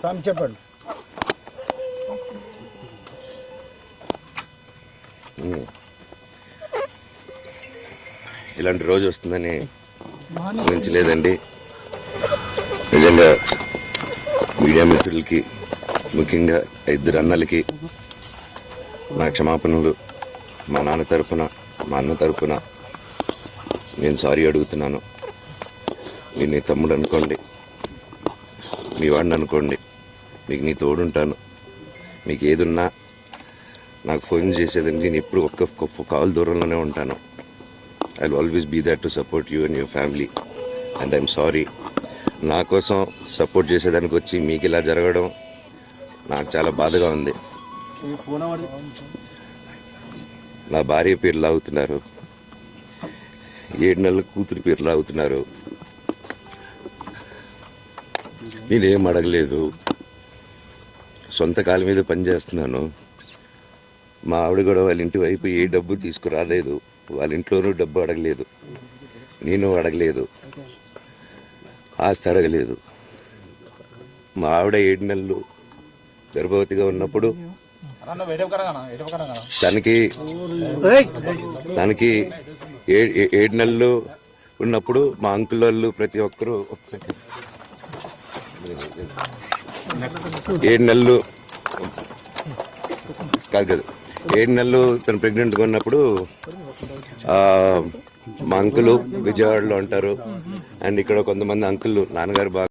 స్వామి చెప్పండి ఇలాంటి రోజు వస్తుందని ఊహించలేదండి. నిజంగా మీడియా మిత్రులకి ముఖ్యంగా ఇద్దరు అన్నలకి నా క్షమాపణలు మా నాన్న తరఫున మా అన్న తరఫున నేను సారీ అడుగుతున్నాను. నేను నీ తమ్ముడు అనుకోండి. మీ వాడిని అనుకోండి. మీకు నీ తోడుంటాను. మీకు ఏదున్నా నాకు ఫోన్ చేసేదానికి నేను ఎప్పుడు ఒక్క కాల్ దూరంలోనే ఉంటాను. I always be that to support you and your family and I'm sorry నా కోసం సపోర్ట్ చేసేదానికి వచ్చి మీకు ఇలా జరగడం నాకు చాలా బాధగా ఉంది. నా భార్య పేరు లాగుతున్నారు ఏడు నెలల కూతురు పేరు లాగుతున్నారు నేనేం అడగలేదు. సొంత కాలు మీద పనిచేస్తున్నాను మా ఆవిడ కూడా వాళ్ళ ఇంటి వైపు ఏ డబ్బు తీసుకురాలేదు. వాళ్ళ ఇంట్లోనూ డబ్బు అడగలేదు. నేను అడగలేదు. ఆస్తి అడగలేదు. మా ఆవిడ ఏడు నెలలు గర్భవతిగా ఉన్నప్పుడు తనకి తనకి ఏ- ఏ- ఏడు నెలలు ఉన్నప్పుడు మా అంకుల్ వాళ్ళు ప్రతి ఒక్కరూ ఏడు నెలలు కాదు కాదు. ఏడు నెలలు తను ప్రెగ్నెంట్గా ఉన్నప్పుడు ఆ, మా అంకులు విజయవాడలో ఉంటారు. అండ్ ఇక్కడ కొంతమంది అంకులు నాన్నగారు బాగా